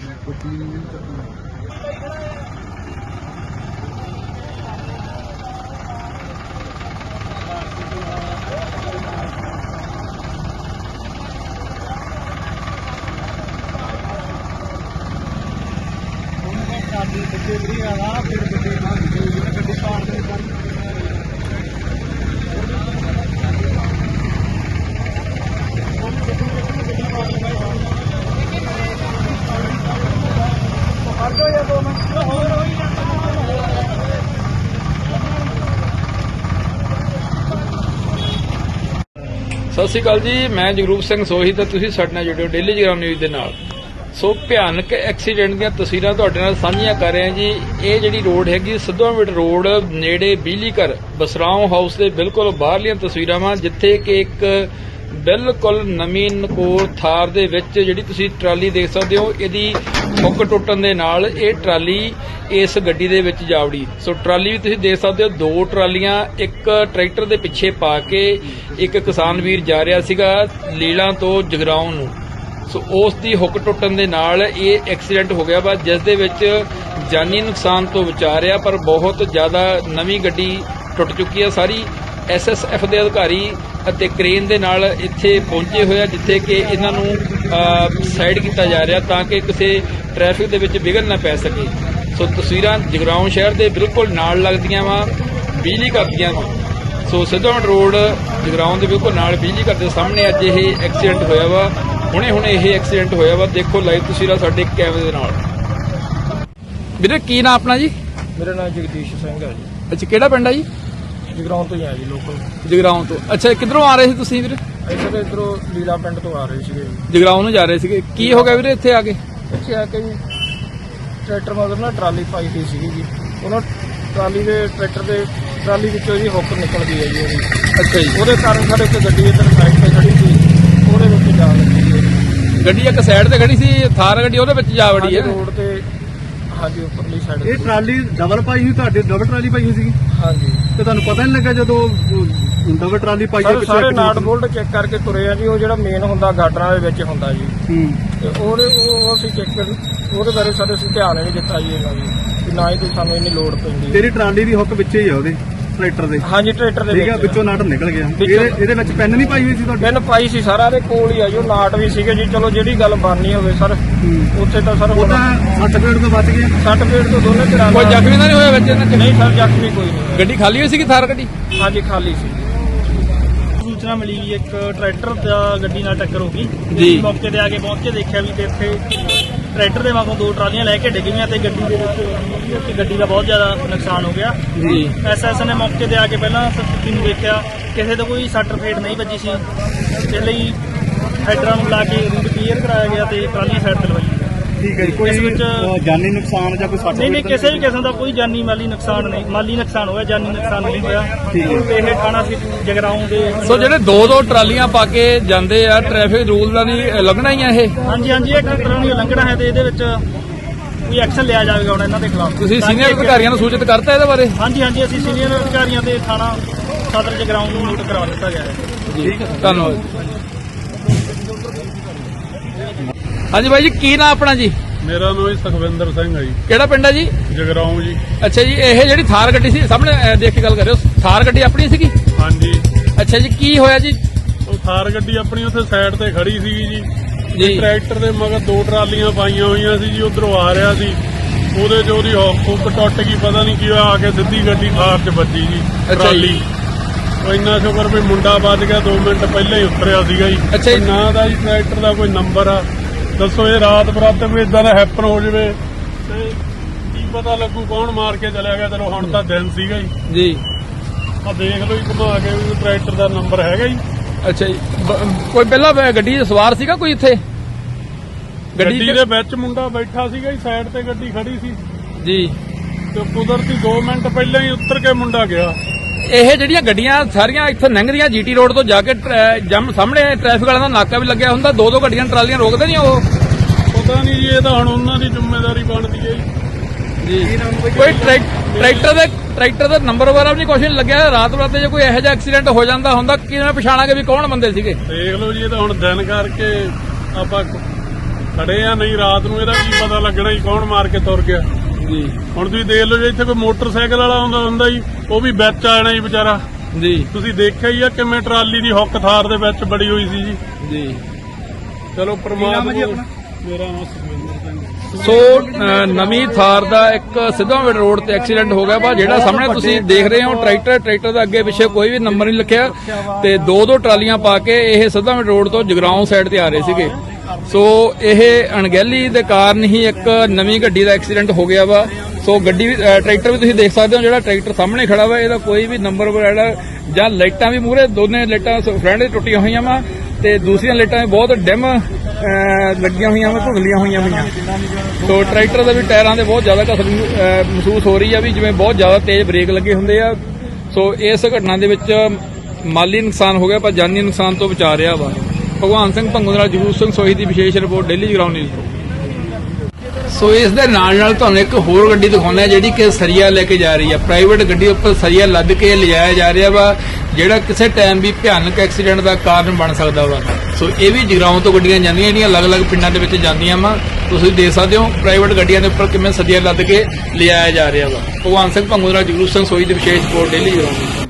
ਕੁਝ ਨਹੀਂ ਕਰਨਾ ਸਾਡੀ ਸੱਚੇ ਵੀਰ ਆ ਫਿਰ ਕਿਤੇ ਨਾ ਕਿਤੇ ਗੱਡੀ ਪਾਰ ਦੇ ਕਰ ਸਤਿ ਸ਼੍ਰੀ ਅਕਾਲ ਜੀ, ਮੈਂ ਜਗਰੂਪ ਸਿੰਘ ਸੋਹੀ ਤੇ ਤੁਸੀਂ ਸਾਡੇ ਨਾਲ ਜੁੜਿਓ ਡੇਲੀ ਜਗਰਾਮ ਨਿਊਜ਼ ਦੇ ਨਾਲ। ਸੋ ਭਿਆਨਕ ਐਕਸੀਡੈਂਟ ਦੀਆਂ ਤਸਵੀਰਾਂ ਤੁਹਾਡੇ ਨਾਲ ਸਾਂਝੀਆਂ ਕਰ ਰਹੇ ਹਾਂ ਜੀ। ਇਹ ਜਿਹੜੀ ਰੋਡ ਹੈਗੀ ਸਿੱਧਵਾਂ ਰੋਡ ਨੇੜੇ ਬਿਜਲੀ ਘਰ ਬਸਰਾਉ ਹਾਊਸ ਦੇ ਬਿਲਕੁਲ ਬਾਹਰਲੀਆਂ ਤਸਵੀਰਾਂ ਵਾਂ, ਜਿੱਥੇ ਕਿ ਇੱਕ ਬਿਲਕੁਲ ਨਵੀਂ ਨਕੋਰ ਥਾਰ ਦੇ ਵਿੱਚ ਜਿਹੜੀ ਤੁਸੀਂ ਟਰਾਲੀ ਦੇਖ ਸਕਦੇ ਹੋ, ਇਹਦੀ ਹੁੱਕ ਟੁੱਟਣ ਦੇ ਨਾਲ ਇਹ ਟਰਾਲੀ ਇਸ ਗੱਡੀ ਦੇ ਵਿੱਚ ਜਾਵੜੀ। ਸੋ ਟਰਾਲੀ ਵੀ ਤੁਸੀਂ ਦੇਖ ਸਕਦੇ ਹੋ, ਦੋ ਟਰਾਲੀਆਂ, ਇੱਕ ਟਰੈਕਟਰ ਦੇ ਪਿੱਛੇ ਪਾ ਕੇ ਇੱਕ ਕਿਸਾਨ ਵੀਰ ਜਾ ਰਿਹਾ ਸੀਗਾ ਲੀਲਾਂ ਤੋਂ ਜਗਰਾਉਂ ਨੂੰ। ਸੋ ਉਸ ਦੀ ਹੁੱਕ ਟੁੱਟਣ ਦੇ ਨਾਲ ਇਹ ਐਕਸੀਡੈਂਟ ਹੋ ਗਿਆ ਵਾ, ਜਿਸ ਦੇ ਵਿੱਚ ਜਾਨੀ ਨੁਕਸਾਨ ਤੋਂ ਬਚਾ ਰਿਹਾ, ਪਰ ਬਹੁਤ ਜ਼ਿਆਦਾ ਨਵੀਂ ਗੱਡੀ ਟੁੱਟ ਚੁੱਕੀ ਹੈ ਸਾਰੀ ਐਸਐਸਐਫ ਦੇ ਅਧਿਕਾਰੀ ਅਤੇ ਕ੍ਰੇਨ ਦੇ ਨਾਲ ਇੱਥੇ ਪਹੁੰਚੇ ਹੋਏ ਆ, ਜਿੱਥੇ ਕਿ ਇਹਨਾਂ ਨੂੰ ਸਾਈਡ ਕੀਤਾ ਜਾ ਰਿਹਾ ਤਾਂ ਕਿ ਕਿਸੇ ਟ੍ਰੈਫਿਕ ਦੇ ਵਿੱਚ ਵਿਘਨ ਨਾ ਪੈ ਸਕੇ। ਸੋ ਤਸਵੀਰਾਂ ਜਗਰਾਉਂ ਸ਼ਹਿਰ ਦੇ ਬਿਲਕੁਲ ਨਾਲ ਲੱਗਦੀਆਂ ਵਾ ਬਿਜਲੀ ਕਰਦੀਆਂ ਵਾ। ਸੋ ਸਿੱਧਵਾਂ ਰੋਡ ਜਗਰਾਉਂ ਦੇ ਬਿਲਕੁਲ ਨਾਲ ਬਿਜਲੀ ਘਰ ਦੇ ਸਾਹਮਣੇ ਅੱਜ ਇਹ ਐਕਸੀਡੈਂਟ ਹੋਇਆ ਵਾ। ਹੁਣੇ ਹੁਣੇ ਇਹ ਐਕਸੀਡੈਂਟ ਹੋਇਆ ਵਾ। ਦੇਖੋ ਲਾਈਵ ਤਸਵੀਰਾਂ ਸਾਡੇ ਕੈਮਰੇ ਦੇ ਨਾਲ। ਵੀਰੇ ਕੀ ਨਾਮ ਆਪਣਾ ਜੀ? ਮੇਰਾ ਨਾਮ ਜਗਦੀਸ਼ ਸਿੰਘ ਹੈ ਜੀ। ਅੱਛਾ ਕਿਹੜਾ ਪਿੰਡ ਆ ਜੀ? ਜਗਰਾਉਂ ਤੋਂ ਹੀ ਆ ਜੀ ਲੋਕਲ ਜਗਰਾਉਂ ਤੋਂ। ਅੱਛਾ ਕਿੱਧਰੋਂ ਆ ਰਹੇ ਸੀ ਤੁਸੀਂ ਵੀਰੇ? ਇੱਥੇ ਤੇ ਇਧਰੋਂ ਲੀਲਾ ਪਿੰਡ ਤੋਂ ਆ ਰਹੇ ਸੀਗੇ ਜਗਰਾਉਂ ਨੂੰ ਜਾ ਰਹੇ ਸੀਗੇ। ਕੀ ਹੋ ਗਿਆ ਵੀਰੇ ਇੱਥੇ ਆ ਕੇ? ਇੱਥੇ ਆ ਕੇ ਜੀ ਟਰੈਕਟਰ ਮਗਰ ਨਾ ਟਰਾਲੀ ਪਾਈ ਹੋਈ ਸੀਗੀ ਜੀ। ਉਹਨਾਂ ਟਰਾਲੀ ਦੇ ਟਰੈਕਟਰ ਦੇ ਟਰਾਲੀ ਵਿੱਚੋਂ ਜੀ ਹੁੱਕ ਨਿਕਲ ਗਈ ਹੈ ਜੀ ਉਹਦੀ। ਅੱਛਾ ਜੀ। ਉਹਦੇ ਕਾਰਨ ਸਾਡੇ ਇੱਕ ਗੱਡੀ ਇੱਧਰ ਸਾਈਡ ਤੇ ਖੜੀ ਸੀ। ਉਹਦੇ ਵਿੱਚ ਜਾ ਲੱਗੀ ਜੀ ਗੱਡੀ ਇੱਕ ਸਾਈਡ ਤੇ ਖੜੀ ਸੀ ਥਾਰ ਗੱਡੀ ਉਹਦੇ ਵਿੱਚ ਜਾ ਵੜੀ ਹੈ। ਰੋਡ ਤੇ ਹਾਂਜੀ ਉੱਪਰਲੀ ਸਾਈਡ ਇਹ ਟਰਾਲੀ ਡਬਲ ਪਾਈ ਹੋਈ ਤੁਹਾਡੇ ਡਬਲ ਟਰਾਲੀ ਪਾਈ ਹੋਈ ਸੀਗੀ? ਹਾਂਜੀ। ਤੇ ਤੁਹਾਨੂੰ ਪਤਾ ਨਹੀਂ ਲੱਗਾ ਜਦੋਂ ਡਬਲ ਟਰਾਲੀ ਪਾਈ ਸਾਰੇ ਪਿੱਛੇ ਸਾਰੇ ਨਾਟ ਬੋਲਟ ਚੈੱਕ ਕਰਕੇ ਤੁਰੇ ਆ ਜੀ ਉਹ ਜਿਹੜਾ ਮੇਨ ਹੁੰਦਾ ਗਾਡਰਾਂ ਦੇ ਵਿੱਚ ਹੁੰਦਾ ਜੀ। ਹੂੰ। ਤੇ ਉਹਦੇ ਉਹ ਉਹ ਅਸੀਂ ਚੈੱਕ ਕਰ। ਉਹਦੇ ਬਾਰੇ ਸਾਡੇ ਅਸੀਂ ਧਿਆਨ ਹੀ ਨਹੀਂ ਦਿੱਤਾ ਜੀ ਇਹਨਾਂ ਜੀ ਕਿ ਨਾ ਹੀ ਕੋਈ ਸਾਨੂੰ ਇੰਨੀ ਲੋੜ ਪੈਂਦੀ। ਤੇਰੀ ਟਰਾਲੀ ਦੀ ਹੁੱਕ ਵਿੱਚੇ ਹੀ ਆ ਉਹਦੇ ਟਰੈਕਟਰ ਦੇ। ਹਾਂਜੀ ਟਰੈਕਟਰ ਦੇ ਠੀਕ ਆ ਵਿੱਚ। ਵਿੱਚੋਂ ਨਾਟ ਨਿਕਲ ਗਿਆ। ਵਿੱਚੋਂ- ਇਹਦੇ ਇਹਦੇ ਵਿੱਚ ਪੈਨ ਨਹੀਂ ਪਾਈ ਹੋਈ ਸੀ ਤੁਹਾਡੇ? ਪਿੰਨ ਪਾਈ ਸੀ ਸਾਰਾ ਦੇ ਕੋਲ ਹੀ ਆ ਜੋ ਨਾਟ ਵੀ ਸੀਗੇ ਜੀ। ਚਲੋ ਜਿਹੜੀ ਗੱਲ ਬਣਨੀ ਹੋਵੇ ਸਰ ਉੱਥੇ ਤਾਂ ਸਰ ਉਹ ਤਾਂ ਸਰਟੀਫਿਕੇਟ ਤੋਂ ਬਚ ਗਿਆ। ਸਰਟੀਫਿਕੇਟ ਤੋਂ ਦੋਨੇ ਤਰ੍ਹਾਂ ਕੋਈ ਜ਼ਖਮੀ ਤਾਂ ਨਹੀਂ ਹੋਇਆ ਵਿੱਚ ਇਹਨਾਂ 'ਚ? ਨਹੀਂ ਸਰ ਜ਼ਖਮੀ ਕੋਈ ਨਹੀਂ ਗੱਡੀ ਖਾਲੀ ਹੋਈ ਸੀਗੀ ਥਾਰ ਗੱਡੀ? ਹਾਂਜੀ ਖਾਲੀ ਸੀ। ਸੂਚਨਾ ਮਿਲੀ ਵੀ ਇੱਕ ਟਰੈਕਟਰ ਦਾ ਗੱਡੀ ਨਾਲ ਟੱਕਰ ਹੋ ਗਈ। ਜੀ। ਅਸੀਂ ਮੌਕੇ ਤੇ ਆ ਕੇ ਪਹੁੰਚ ਕੇ ਦੇਖਿਆ ਵੀ ਤੇ ਇੱਥੇ ਟਰੈਕਟਰ ਦੇ ਵਾਂਗੂ ਦੋ ਟਰਾਲੀਆਂ ਲੈ ਕੇ ਡਿੱਗੀਆਂ ਤੇ ਗੱਡੀ ਦੇ ਵਿੱਚ ਤੇ ਗੱਡੀ ਦਾ ਬਹੁਤ ਜ਼ਿਆਦਾ ਨੁਕਸਾਨ ਹੋ ਗਿਆ। ਜੀ। ਐਸਐਸ ਨੇ ਮੌਕੇ ਤੇ ਆ ਕੇ ਪਹਿਲਾਂ ਸਥਿਤੀ ਨੂੰ ਦੇਖਿਆ ਕਿਸੇ ਦਾ ਕੋਈ ਸੱਟ ਫੇਟ ਨਹੀਂ ਵੱਜੀ ਸੀ। ਇਸ ਲਈ ਹੈਡਰਾਂ ਨੂੰ ਲਾ ਕੇ ਰੂਟ ਕਲੀਅਰ ਕਰਾਇਆ ਗਿਆ ਤੇ ਟਰਾਲੀਆਂ ਸਾਈਡ ਤੇ ਲਵਾਈਆਂ ਠੀਕ ਹੈ ਜੀ ਕੋਈ ਇਸ ਵਿੱਚ- ਅ, ਜਾਨੀ ਨੁਕਸਾਨ ਜਾਂ ਕੋਈ ਸੱਟ ਨਹੀਂ ਨਹੀਂ ਕਿਸੇ ਵੀ ਕਿਸਮ ਦਾ ਕੋਈ ਜਾਨੀ ਮਾਲੀ ਨੁਕਸਾਨ ਨਹੀਂ ਮਾਲੀ ਨੁਕਸਾਨ ਹੋਇਆ ਜਾਨੀ ਨੁਕਸਾਨ ਨਹੀਂ ਹੋਇਆ। ਠੀਕ ਹੈ। ਤੇ ਇਹ ਥਾਣਾ ਸੀ ਜਗਰਾਉਂ ਦੇ ਸੋ ਜਿਹੜੇ ਦੋ ਦੋ ਟਰਾਲੀਆਂ ਪਾ ਕੇ ਜਾਂਦੇ ਆ ਟ੍ਰੈਫਿਕ ਰੂਲ ਦਾ ਨਹੀਂ ਲੱਗਣਾ ਹੀ ਆ ਇਹ? ਹਾਂਜੀ ਹਾਂਜੀ ਇਹ ਟਰੈਕਟਰਾਂ ਨੂੰ ਉਲੰਘਣਾ ਹੈ ਤੇ ਇਹਦੇ ਵਿੱਚ ਕੋਈ ਐਕਸ਼ਨ ਲਿਆ ਜਾਵੇਗਾ ਹੁਣ ਇਹਨਾਂ ਦੇ ਖਿਲਾਫ। ਤੁਸੀਂ ਸੀਨੀਅਰ ਅਧਿਕਾਰੀਆਂ ਨੂੰ ਸੂਚਿਤ ਕਰਤਾ ਇਹਦੇ ਬਾਰੇ? ਹਾਂਜੀ ਹਾਂਜੀ ਅਸੀਂ ਸੀਨੀਅਰ ਅਧਿਕਾਰੀਆਂ ਤੇ ਥਾਣਾ ਸਦਰ ਜਗਰਾਉਂ ਨੂੰ ਨੋਟ ਕਰਵਾ ਦਿੱਤਾ ਗਿਆ ਹੈ। ਜੀ ਧੰਨਵਾਦ। ਹਾਂਜੀ ਬਾਈ ਜੀ ਕੀ ਨਾਮ ਆਪਣਾ ਜੀ? ਮੇਰਾ ਨਾਮ ਜੀ ਸੁਖਵਿੰਦਰ ਸਿੰਘ ਹੈ ਜੀ। ਕਿਹੜਾ ਪਿੰਡ ਹੈ ਜੀ? ਜਗਰਾਉਂ ਜੀ। ਅੱਛਾ ਜੀ ਇਹ ਜਿਹੜੀ ਥਾਰ ਗੱਡੀ ਸੀ ਸਾਹਮਣੇ ਅਹ, ਦੇਖ ਕੇ ਗੱਲ ਕਰ ਰਹੇ ਹੋ ਥਾਰ ਗੱਡੀ ਆਪਣੀ ਸੀਗੀ? ਹਾਂਜੀ। ਅੱਛਾ ਜੀ ਕੀ ਹੋਇਆ ਜੀ? ਉਹ ਥਾਰ ਗੱਡੀ ਆਪਣੀ ਉੱਥੇ ਸਾਈਡ ਤੇ ਖੜੀ ਸੀਗੀ ਜੀ। ਜੀ। ਟਰੈਕਟਰ ਦੇ ਮਗਰ ਦੋ ਟਰਾਲੀਆਂ ਪਾਈਆਂ ਹੋਈਆਂ ਸੀ ਜੀ ਉਧਰੋਂ ਆ ਰਿਹਾ ਸੀ। ਉਹਦੇ 'ਚ ਉਹਦੀ ਹੁੱਕ ਟੁੱਟ ਗਈ ਪਤਾ ਨਹੀਂ ਕੀ ਹੋਇਆ ਆ ਕੇ ਸਿੱਧੀ ਗੱਡੀ ਥਾਰ 'ਚ ਵੱਜੀ ਜੀ ਜੀ। ਟਰਾਲੀ। ਉਹ ਇੰਨਾ ਸ਼ੁਕਰ ਵੀ ਮੁੰਡਾ ਬਚ ਗਿਆ 2 ਮਿੰਟ ਪਹਿਲਾਂ ਹੀ ਉਤਰਿਆ ਸੀਗਾ ਜੀ। ਅੱਛਾ ਜੀ। ਨਾ ਦਾ ਜੀ ਟਰੈਕਟਰ ਦਾ ਕੋਈ ਨੰਬਰ ਆ। ਦੱਸੋ ਇਹ ਰਾਤ ਬਰਾਤ ਵੀ ਇਦਾਂ ਦਾ ਹੈਪਨ ਹੋ ਜਵੇ ਤੇ ਕੀ ਪਤਾ ਲੱਗੂ ਕੌਣ ਮਾਰ ਕੇ ਚਲਿਆ ਗਿਆ। ਚਲੋ ਹੁਣ ਤਾਂ ਦਿਨ ਸੀਗਾ ਜੀ। ਜੀ। ਆ ਦੇਖ ਲਓ ਜੀ ਘੁਮਾ ਕੇ ਵੀ ਟਰੈਕਟਰ ਦਾ ਨੰਬਰ ਹੈਗਾ ਜੀ। ਅੱਛਾ ਜੀ। ਬ- ਕੋਈ ਪਹਿਲਾਂ ਬ- ਗੱਡੀ 'ਚ ਸਵਾਰ ਸੀਗਾ ਕੋਈ ਇੱਥੇ? ਗੱਡੀ ਚ- ਦੇ ਵਿੱਚ ਮੁੰਡਾ ਬੈਠਾ ਸੀਗਾ ਜੀ ਸਾਈਡ ਤੇ ਗੱਡੀ ਖੜੀ ਸੀ। ਜੀ। ਤੇ ਕੁਦਰਤੀ 2 ਮਿੰਟ ਪਹਿਲਾਂ ਹੀ ਉੱਤਰ ਕੇ ਮੁੰਡਾ ਗਿਆ। ਇਹ ਜਿਹੜੀਆਂ ਗੱਡੀਆਂ ਸਾਰੀਆਂ ਇੱਥੇ ਲੰਘਦੀਆਂ ਜੀਟੀ ਰੋਡ ਤੋਂ ਜਾ ਕੇ ਜਮ ਸਾਹਮਣੇ ਟ੍ਰੈਫਿਕ ਵਾਲਿਆਂ ਦਾ ਨਾਕਾ ਵੀ ਲੱਗਿਆ ਹੁੰਦਾ ਦੋ ਦੋ ਗੱਡੀਆਂ ਟਰਾਲੀਆਂ ਰੋਕਦੇ ਨਹੀਂ ਉਹ। ਪਤਾ ਨਹੀਂ ਜੀ ਇਹ ਤਾਂ ਹੁਣ ਉਹਨਾਂ ਦੀ ਜ਼ਿੰਮੇਵਾਰੀ ਬਣਦੀ ਹੈ ਜੀ। ਕੋਈ ਟਰੈਕ- ਟਰੈਕਟਰ ਦੇ ਟਰੈਕਟਰ ਦਾ ਨੰਬਰ ਵਗੈਰਾ ਵੀ ਨਹੀਂ ਕੁਛ ਨਹੀਂ ਲੱਗਿਆ ਰਾਤ ਬਰਾਤੇ ਜੇ ਕੋਈ ਇਹੋ ਜਿਹਾ ਐਕਸੀਡੈਂਟ ਹੋ ਜਾਂਦਾ ਹੁੰਦਾ ਕਿਵੇਂ ਪਛਾਣਾਂਗੇ ਵੀ ਕੌਣ ਬੰਦੇ ਸੀਗੇ? ਦੇਖ ਲਓ ਜੀ ਇਹ ਤਾਂ ਹੁਣ ਦਿਨ ਕਰਕੇ ਆਪਾਂ ਖੜੇ ਆ ਨਹੀਂ ਰਾਤ ਨੂੰ ਇਹਦਾ ਕੀ ਪਤਾ ਲੱਗਣਾ ਜੀ ਕੌਣ ਮਾਰ ਕੇ ਤੁਰ ਗਿਆ। ਜੀ। ਹੁਣ ਤੁਸੀਂ ਦੇਖ ਲਓ ਜੀ ਇੱਥੇ ਕੋਈ ਮੋਟਰਸਾਈਕਲ ਵਾਲਾ ਆਉਂਦਾ ਹੁੰਦਾ ਜੀ ਉਹ ਵੀ ਵਿੱਚ ਆ ਜਾਣਾ ਜੀ ਵਿਚਾਰਾ। ਜੀ। ਤੁਸੀਂ ਦੇਖਿਆ ਹੀ ਆ ਕਿਵੇਂ ਟਰਾਲੀ ਦੀ ਹੁੱਕ ਥਾਰ ਦੇ ਵਿੱਚ ਬੜੀ ਹੋਈ ਸੀ ਜੀ। ਜੀ। ਚਲੋ ਪ੍ਰਮਾਤਮਾ ਜੀ ਆਪਣਾ? ਮੇਰਾ ਨਾਮ ਸੁਖਵਿੰਦਰ ਸਿੰਘ ਸੋ ਨਵੀਂ ਥਾਰ ਦਾ ਇੱਕ ਸਿੱਧਵਾਂ ਰੋਡ ਤੇ ਐਕਸੀਡੈਂਟ ਹੋ ਗਿਆ ਵਾ ਜਿਹੜਾ ਸਾਹਮਣੇ ਤੁਸੀਂ ਦੇਖ ਰਹੇ ਹੋ ਟਰੈਕਟਰ ਟਰੈਕਟਰ ਦਾ ਅੱਗੇ ਪਿੱਛੇ ਕੋਈ ਵੀ ਨੰਬਰ ਨਹੀਂ ਲਿਖਿਆ ਤੇ ਦੋ ਦੋ ਟਰਾਲੀਆਂ ਪਾ ਕੇ ਇਹ ਸਿੱਧਵਾਂ ਰੋਡ ਤੋਂ ਜਗਰਾਉਂ ਸਾਈਡ ਤੇ ਆ ਰਹੇ ਸੀਗੇ। ਸੋ ਇਹ ਅਣਗਹਿਲੀ ਦੇ ਕਾਰਨ ਹੀ ਇੱਕ ਨਵੀਂ ਗੱਡੀ ਦਾ ਐਕਸੀਡੈਂਟ ਹੋ ਗਿਆ ਵਾ। ਸੋ ਗੱਡੀ ਵੀ- ਟਰੈਕਟਰ ਵੀ ਤੁਸੀਂ ਦੇਖ ਸਕਦੇ ਹੋ ਜਿਹੜਾ ਟਰੈਕਟਰ ਸਾਹਮਣੇ ਖੜਾ ਵਾ, ਇਹਦਾ ਕੋਈ ਵੀ ਨੰਬਰ ਵਗੈਰਾ ਜਾਂ ਲਾਈਟਾਂ ਵੀ ਮੂਹਰੇ, ਦੋਨੇ ਲਾਈਟਾਂ ਫਰੰਟ ਦੇ ਟੁੱਟੀਆਂ ਹੋਈਆਂ ਵਾ ਤੇ ਦੂਸਰੀਆਂ ਲਾਈਟਾਂ ਬਹੁਤ ਡਿਮ ਲੱਗੀਆਂ ਹੋਈਆਂ ਵਾ, ਧੁੰਦਲੀਆਂ ਹੋਈਆਂ ਹੋਈਆਂ। ਸੋ ਟਰੈਕਟਰ ਦੇ ਵੀ ਟਾਇਰਾਂ ਦੇ ਬਹੁਤ ਜ਼ਿਆਦਾ ਕਸਰ ਮਹਿਸੂਸ ਹੋ ਰਹੀ ਆ ਵੀ ਜਿਵੇਂ ਬਹੁਤ ਜ਼ਿਆਦਾ ਤੇਜ਼ ਬ੍ਰੇਕ ਲੱਗੇ ਹੁੰਦੇ ਆ। ਸੋ ਇਸ ਘਟਨਾ ਦੇ ਵਿੱਚ ਮਾਲੀ ਨੁਕਸਾਨ ਹੋ ਗਿਆ, ਪਰ ਜਾਨੀ ਨੁਕਸਾਨ ਤੋਂ ਬਚਾ ਰਿਹਾ ਵਾ। ਭਗਵਾਨ ਸਿੰਘ ਭੰਗੂ ਨਾਲ ਜਗਰੂਪ ਸਿੰਘ ਸੋਹੀ ਦੀ ਵਿਸ਼ੇਸ਼ ਰਿਪੋਰਟ ਡੇਲੀ ਜਗਰਾਉਂ ਨਿਊਜ਼ ਤੋਂ। ਸੋ ਇਸ ਦੇ ਨਾਲ ਨਾਲ ਤੁਹਾਨੂੰ ਇੱਕ ਹੋਰ ਗੱਡੀ ਦਿਖਾਉਣਾ ਜਿਹੜੀ ਕਿ ਸਰੀਆ ਲੈ ਕੇ ਜਾ ਰਹੀ ਹੈ। ਪ੍ਰਾਈਵੇਟ ਗੱਡੀ ਉੱਪਰ ਸਰੀਆ ਲੱਦ ਕੇ ਲਿਜਾਇਆ ਜਾ ਰਿਹਾ ਵਾ, ਜਿਹੜਾ ਕਿਸੇ ਟਾਈਮ ਵੀ ਭਿਆਨਕ ਐਕਸੀਡੈਂਟ ਦਾ ਕਾਰਨ ਬਣ ਸਕਦਾ ਵਾ। ਸੋ ਇਹ ਵੀ ਜਗਰਾਉਂ ਤੋਂ ਗੱਡੀਆਂ ਜਾਂਦੀਆਂ, ਜਿਹੜੀਆਂ ਅਲੱਗ-ਅਲੱਗ ਪਿੰਡਾਂ ਦੇ ਵਿੱਚ ਜਾਂਦੀਆਂ ਵਾ। ਤੁਸੀਂ ਦੇਖ ਸਕਦੇ ਹੋ ਪ੍ਰਾਈਵੇਟ ਗੱਡੀਆਂ ਦੇ ਉੱਪਰ ਕਿਵੇਂ ਸਰੀਆ ਲੱਦ ਕੇ ਲਿਜਾਇਆ ਜਾ ਰਿਹਾ ਵਾ। ਭਗਵਾਨ ਸਿੰਘ ਭੰਗੂ ਦੇ ਨਾਲ ਜਗਰੂਪ ਸਿੰਘ ਸੋਈ ਦੀ ਵਿਸ਼ੇਸ਼ ਰਿਪੋਰਟ ਡੇਲੀ ਜਗਰਾਉਂ